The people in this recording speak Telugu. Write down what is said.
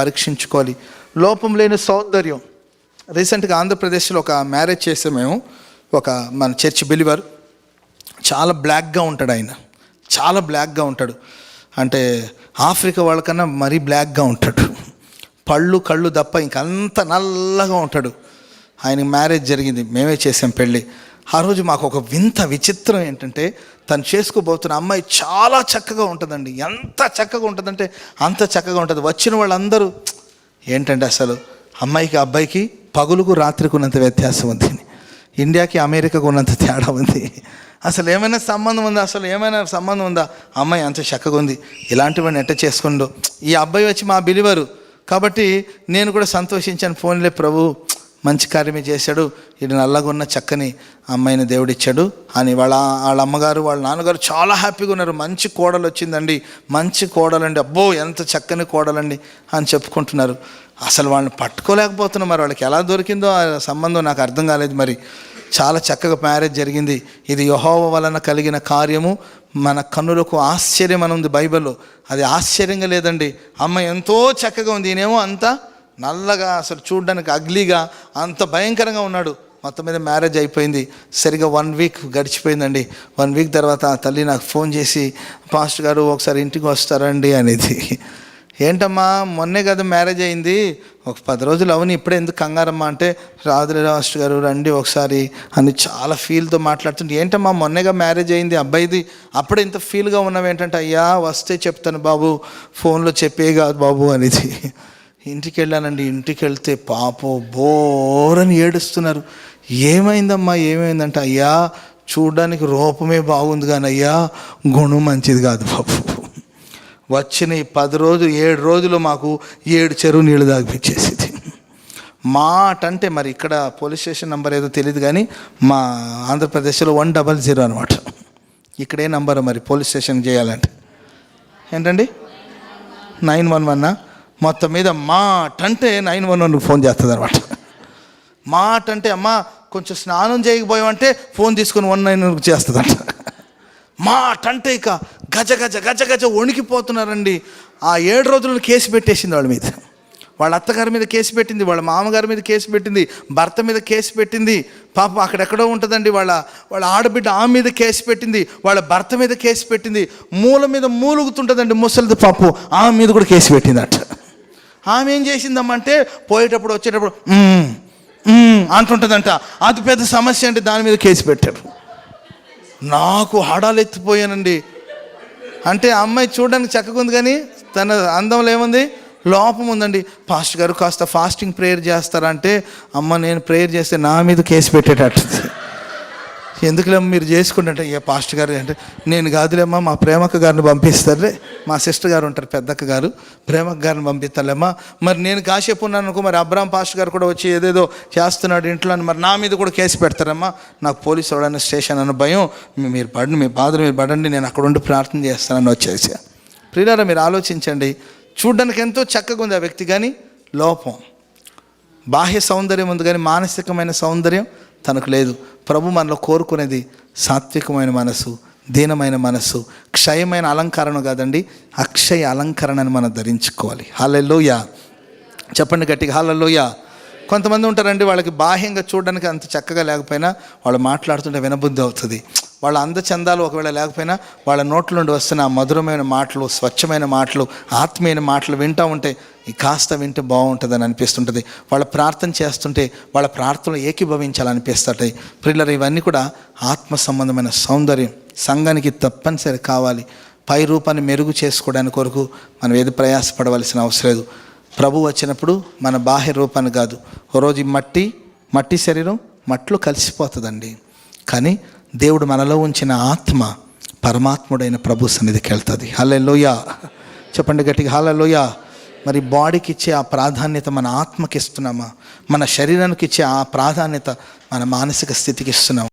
పరీక్షించుకోవాలి. లోపం లేని సౌందర్యం. రీసెంట్గా ఆంధ్రప్రదేశ్లో ఒక మ్యారేజ్ చేసే మేము ఒక మన చర్చ్ బిలివర్ చాలా బ్లాక్గా ఉంటాడు ఆయన. చాలా బ్లాక్గా ఉంటాడు. అంటే ఆఫ్రికా వాళ్ళకన్నా మరీ బ్లాక్గా ఉంటాడు. పళ్ళు కళ్ళు తప్ప ఇంకంత నల్లగా ఉంటాడు. ఆయన మ్యారేజ్ జరిగింది. మేమే చేసాం పెళ్ళి. ఆ రోజు మాకు ఒక వింత విచిత్రం ఏంటంటే తను చేసుకోబోతున్న అమ్మాయి చాలా చక్కగా ఉంటుందండి. ఎంత చక్కగా ఉంటుందంటే అంత చక్కగా ఉంటుంది. వచ్చిన వాళ్ళందరూ ఏంటంటే అసలు? అమ్మాయికి అబ్బాయికి పగులుకు రాత్రికి ఉన్నంత వ్యత్యాసం ఉంది. ఇండియాకి అమెరికాకు ఉన్నంత తేడా ఉంది. అసలు ఏమైనా సంబంధం ఉందా? అసలు ఏమైనా సంబంధం ఉందా? అమ్మాయి అంత చక్కగా ఉంది. ఇలాంటివన్నీ ఎట్ట చేసుకుందో? ఈ అబ్బాయి వచ్చి మా బిలివరు. కాబట్టి నేను కూడా సంతోషించాను. ఫోన్లే ప్రభు. మంచి కార్యమే చేశాడు. ఇది నల్లగా ఉన్న చక్కని అమ్మాయిని దేవుడిచ్చాడు. అని వాళ్ళ వాళ్ళ అమ్మగారు వాళ్ళ నాన్నగారు చాలా హ్యాపీగా ఉన్నారు. మంచి కోడలు వచ్చిందండి. మంచి కోడలండి. అబ్బో ఎంత చక్కని కోడలండి అని చెప్పుకుంటున్నారు. అసలు వాళ్ళని పట్టుకోలేకపోతున్నాం మరి. వాళ్ళకి ఎలా దొరికిందో ఆ సంబంధం నాకు అర్థం కాలేదు మరి. చాలా చక్కగా మ్యారేజ్ జరిగింది. ఇది యహోవ వలన కలిగిన కార్యము. మన కన్నులకు ఆశ్చర్యం అని ఉంది బైబిల్లో. అది ఆశ్చర్యంగా లేదండి. అమ్మ ఎంతో చక్కగా ఉంది. ఈయనేమో అంతా నల్లగా అసలు చూడడానికి అగ్లీగా అంత భయంకరంగా ఉన్నాడు. మొత్తం మీద మ్యారేజ్ అయిపోయింది. సరిగా వన్ వీక్ గడిచిపోయిందండి. వన్ వీక్ తర్వాత తల్లి నాకు ఫోన్ చేసి పాస్టర్ గారు ఒకసారి ఇంటికి వస్తారండి అనేది. ఏంటమ్మా మొన్నే కదా మ్యారేజ్ అయింది. ఒక పది రోజులు అవని ఇప్పుడే ఎందుకు కంగారమ్మా? అంటే రాదులే రాష్ట్ర గారు రండి ఒకసారి అని చాలా ఫీల్తో మాట్లాడుతుంటే ఏంటమ్మా మొన్నేగా మ్యారేజ్ అయింది అబ్బాయిది. అప్పుడే ఇంత ఫీల్గా ఉన్నావు ఏంటంటే అయ్యా వస్తే చెప్తాను బాబు. ఫోన్లో చెప్పే కాదు బాబు అనేది. ఇంటికి వెళ్ళానండి ఇంటికి వెళ్తే పాపో బోరని ఏడుస్తున్నారు. ఏమైందమ్మా ఏమైందంటే అయ్యా చూడడానికి రూపమే బాగుంది కానీ అయ్యా గుణం మంచిది కాదు బాబు. వచ్చిన ఈ పది రోజులు ఏడు రోజులు మాకు ఏడు చెరువు నీళ్ళు దాగిపించేసింది మాట అంటే మరి ఇక్కడ పోలీస్ స్టేషన్ నెంబర్ ఏదో తెలియదు కానీ మా ఆంధ్రప్రదేశ్లో వన్ డబల్ జీరో అనమాట ఇక్కడే నంబర్ మరి పోలీస్ స్టేషన్ చేయాలంటే. ఏంటండి? నైన్ వన్ వన్నా? మొత్తం మీద మాట అంటే నైన్ వన్ వన్కి ఫోన్ చేస్తుంది అనమాట మాట అంటే అమ్మ కొంచెం స్నానం చేయకపోయామంటే ఫోన్ తీసుకొని వన్ నైన్ చేస్తుందంట. మాట అంటే ఇక గజ గజ గజ గజ వణికిపోతున్నారండి. ఆ ఏడు రోజులను కేసు పెట్టేసింది వాళ్ళ మీద. వాళ్ళ అత్తగారి మీద కేసు పెట్టింది వాళ్ళ మామగారి మీద కేసు పెట్టింది భర్త మీద కేసు పెట్టింది. పాప అక్కడెక్కడో ఉంటుందండి వాళ్ళ వాళ్ళ ఆడబిడ్డ ఆమె మీద కేసు పెట్టింది వాళ్ళ భర్త మీద కేసు పెట్టింది. మూల మీద మూలుగుతుంటుందండి ముసలిది పాపం ఆమె మీద కూడా కేసు పెట్టిందట. ఆమె ఏం చేసిందమ్మంటే పోయేటప్పుడు వచ్చేటప్పుడు అంటుంటుందంట. అది పెద్ద సమస్య అంటే దాని మీద కేసు పెట్టారు. నాకు హడాలు ఎత్తిపోయానండి. అంటే అమ్మాయి చూడడానికి చక్కగా ఉంది కానీ తన అందంలో ఏముంది? లోపం ఉందండి. ఫాస్ట్ గారు కాస్త ఫాస్టింగ్ ప్రేయర్ చేస్తారంటే అమ్మ నేను ప్రేయర్ చేస్తే నా మీద కేసు పెట్టేటట్టు ఎందుకులే మీరు చేసుకుంటే ఏ పాస్టర్ గారు అంటే నేను కాదులేమ్మా మా ప్రేమక్క గారిని పంపిస్తారులే. మా సిస్టర్ గారు ఉంటారు పెద్దక్క గారు. ప్రేమక్క గారిని పంపిస్తారులేమ్మా మరి నేను కాసేపు ఉన్నాను అనుకో మరి అబ్రామ్ పాస్టర్ గారు కూడా వచ్చి ఏదేదో చేస్తున్నాడు ఇంట్లో అని మరి నా మీద కూడా కేసు పెడతారమ్మా. నాకు పోలీసు ఎవడైనా స్టేషన్ అన్న భయం. మీరు పడండి మీ బాధలు మీరు పడండి నేను అక్కడ ఉండి ప్రార్థన చేస్తానని వచ్చేసి. ప్రియులారా మీరు ఆలోచించండి. చూడ్డానికి ఎంతో చక్కగా ఉంది ఆ వ్యక్తి కానీ లోపం. బాహ్య సౌందర్యం ఉంది కానీ మానసికమైన సౌందర్యం తనకు లేదు. ప్రభు మనలో కోరుకునేది సాత్వికమైన మనసు దీనమైన మనస్సు క్షయమైన అలంకరణ కాదండి అక్షయ అలంకరణను మనం ధరించుకోవాలి. హాలెల్లోయ. చెప్పండి గట్టిగా హాలెల్లోయ. కొంతమంది ఉంటారండి వాళ్ళకి బాహ్యంగా చూడడానికి అంత చక్కగా లేకపోయినా వాళ్ళు మాట్లాడుతుంటే వినబుద్ధి అవుతుంది. వాళ్ళ అందచందాలు ఒకవేళ లేకపోయినా వాళ్ళ నోట్ల నుండి వస్తున్న మధురమైన మాటలు స్వచ్ఛమైన మాటలు ఆత్మీయమైన మాటలు వింటూ ఉంటే ఈ కాస్త వింటే బాగుంటుందని అనిపిస్తుంటుంది. వాళ్ళ ప్రార్థన చేస్తుంటే వాళ్ళ ప్రార్థనలు ఏకీభవించాలనిపిస్తుంటాయి ప్రిల్లర్ ఇవన్నీ కూడా ఆత్మ సంబంధమైన సౌందర్యం. సంఘానికి తప్పనిసరి కావాలి. పై రూపాన్ని మెరుగు చేసుకోవడానికి కొరకు మనం ఏది ప్రయాసపడవలసిన అవసరం లేదు. ప్రభు వచ్చినప్పుడు మన బాహ్య రూపాన్ని కాదు. రోజు మట్టి మట్టి శరీరం మట్లో కలిసిపోతుందండి. కానీ దేవుడు మనలో ఉంచిన ఆత్మ పరమాత్ముడైన ప్రభు సన్నిధికి వెళ్తుంది. లోయ చెప్పండి గట్టిగా లోయ మరి బాడీకి ఇచ్చే ఆ ప్రాధాన్యత మన ఆత్మకి ఇస్తున్నామా మన శరీరానికి ఇచ్చే ఆ ప్రాధాన్యత మన మానసిక స్థితికి ఇస్తున్నాము